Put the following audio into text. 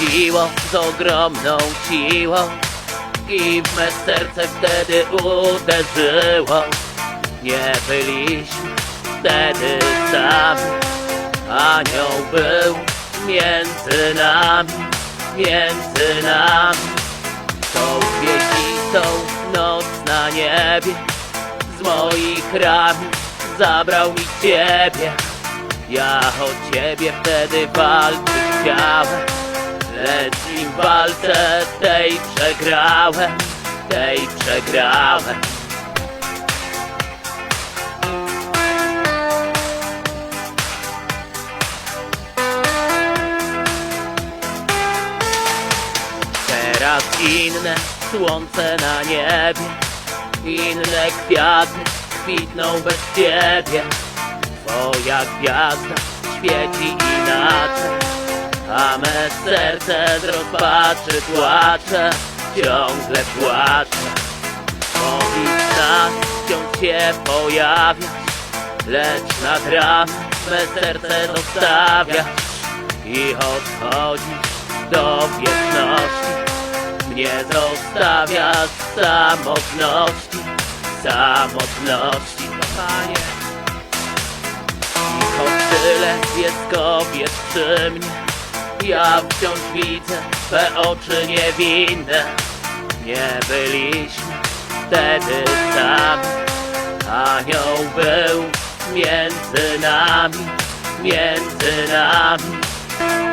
miło z ogromną siłą i w me serce wtedy uderzyło. Nie byliśmy wtedy sami, anioł był między nami, między nami. Tą gwiazditą noc na niebie z moich ramion zabrał mi ciebie. Ja o ciebie wtedy walczyć chciałem, lecz im walce tej przegrałem, tej przegrałem. Teraz inne słońce na niebie, inne kwiaty kwitną bez ciebie. Twoja gwiazda świeci a me serce z rozpaczy płacze, ciągle płacze. Moich snach wciąż się pojawiasz, lecz nad ranem me serce zostawiasz i odchodzisz do wieczności. Mnie zostawiasz w samotności, samotności, kochanie. I choć tyle jest kobiet przy mnie, ja wciąż widzę Twe oczy niewinne. Nie byliśmy wtedy sami, anioł był między nami, między nami.